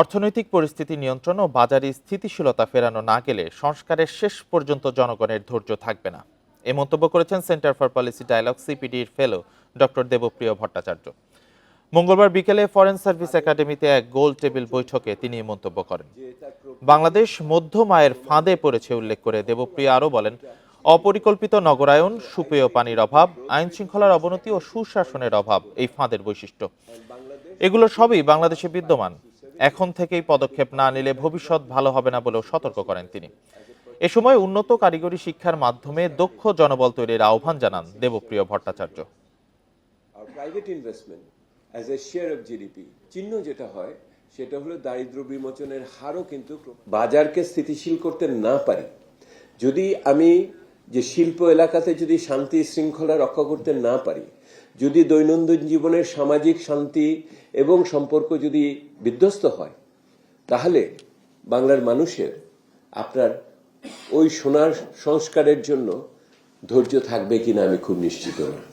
অর্থনৈতিক পরিস্থিতি নিয়ন্ত্রণ ও বাজারে স্থিতিশীলতা ফেরানো না গেলে সংস্কারের শেষ পর্যন্ত জনগণের ধৈর্য থাকবে না। এ মন্তব্য করেছেন সেন্টার ফর পলিসি ডায়ালগ সিপিডির ফেলো ডক্টর দেবপ্রিয় ভট্টাচার্য। মঙ্গলবার বিকেলে ফরেন সার্ভিস একাডেমিতে এক গোল টেবিল বৈঠকে তিনি মন্তব্য করেন। বাংলাদেশ মধ্যম আয়ের ফাঁদে পড়েছে উল্লেখ করে দেবপ্রিয় আরও বলেন, অপরিকল্পিত নগরায়ন, সুপেয় পানির অভাব আইন শৃঙ্খলার অবনতি ও সুশাসনের অভাব এই ফাঁদের বৈশিষ্ট্য। এগুলো সবই বাংলাদেশে বিদ্যমান। এখন থেকেই পদক্ষেপ না নিলে ভবিষ্যৎ ভালো হবে না বলেও সতর্ক করেন তিনি। এ সময় উন্নত কারিগরি শিক্ষার মাধ্যমে দক্ষ জনবল তৈরির আহ্বান জানান Debapriya Bhattacharya. Private investment as a share of GDP চিহ্ন যেটা হয়, সেটা হলো দারিদ্র বিমোচনের হারও কিন্তু বাজারকে স্থিতিশীল করতে না পারি। যদি আমি যে শিল্প এলাকাতে যদি শান্তি শৃঙ্খলা রক্ষা করতে না পারি যদি দৈনন্দিন জীবনের সামাজিক শান্তি এবং সম্পর্ক যদি বিধ্বস্ত হয়, তাহলে বাংলার মানুষের আপনার ওই সোনার সংস্কারের জন্য ধৈর্য থাকবে কিনা আমি খুব নিশ্চিত নই।